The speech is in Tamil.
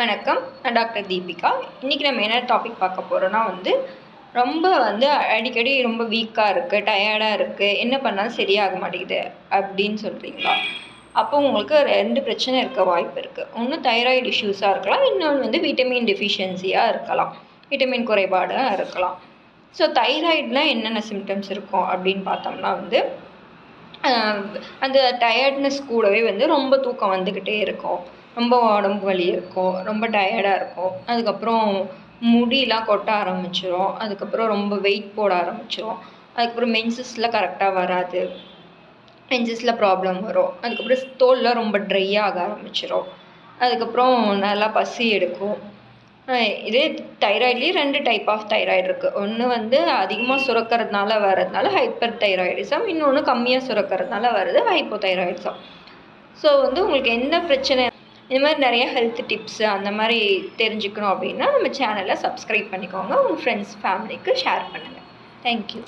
வணக்கம். நான் டாக்டர் தீபிகா. இன்றைக்கி நம்ம என்ன டாபிக் பார்க்க போகிறோன்னா வந்து ரொம்ப வந்து அடிக்கடி ரொம்ப வீக்காக இருக்குது டயர்டாக இருக்குது என்ன பண்ணாலும் சரியாக மாட்டேங்குது அப்படின்னு சொல்கிறீங்களா அப்போ உங்களுக்கு ரெண்டு பிரச்சனை இருக்க வாய்ப்பு இருக்குது ஒன்று தைராய்டு இஷ்யூஸாக இருக்கலாம் இன்னொன்று வந்து விட்டமின் டெஃபிஷியன்சியாக இருக்கலாம். விட்டமின் குறைபாடாக இருக்கலாம். ஸோ தைராய்டில் என்னென்ன சிம்டம்ஸ் இருக்கும் அப்படின்னு பார்த்தோம்னா வந்து அந்த டயர்ட்னஸ் கூடவே வந்து ரொம்ப தூக்கம் வந்துக்கிட்டே இருக்கும். ரொம்ப உடம்பு வலி இருக்கும். ரொம்ப டயர்டாக இருக்கும். அதுக்கப்புறம் முடியெலாம் கொட்ட ஆரம்பிச்சிடும் அதுக்கப்புறம் ரொம்ப வெயிட் போட ஆரம்பிச்சிடும் அதுக்கப்புறம் மென்சஸில் கரெக்டாக வராது. மென்சஸில் ப்ராப்ளம் வரும். அதுக்கப்புறம் தோல்லாம் ரொம்ப ட்ரை ஆக ஆரம்பிச்சிடும் அதுக்கப்புறம் நல்லா பசி எடுக்கும். இதே தைராய்ட்லேயே ரெண்டு டைப் ஆஃப் தைராய்டு இருக்குது ஒன்று வந்து அதிகமாக சுரக்கிறதுனால வர்றதுனால ஹைப்பர் தைராய்டிசம் இன்னொன்று கம்மியாக சுரக்கிறதுனால வருது ஹைப்போ தைராய்டிசம் ஸோ வந்து உங்களுக்கு எந்த பிரச்சனை இந்த மாதிரி நிறைய ஹெல்த் டிப்ஸு அந்த மாதிரி தெரிஞ்சுக்கணும் அப்படின்னா நம்ம சேனலை சப்ஸ்கிரைப் பண்ணிக்கோங்க. உங்கள் ஃப்ரெண்ட்ஸ் ஃபேமிலிக்கு ஷேர் பண்ணுங்கள் தேங்க்யூ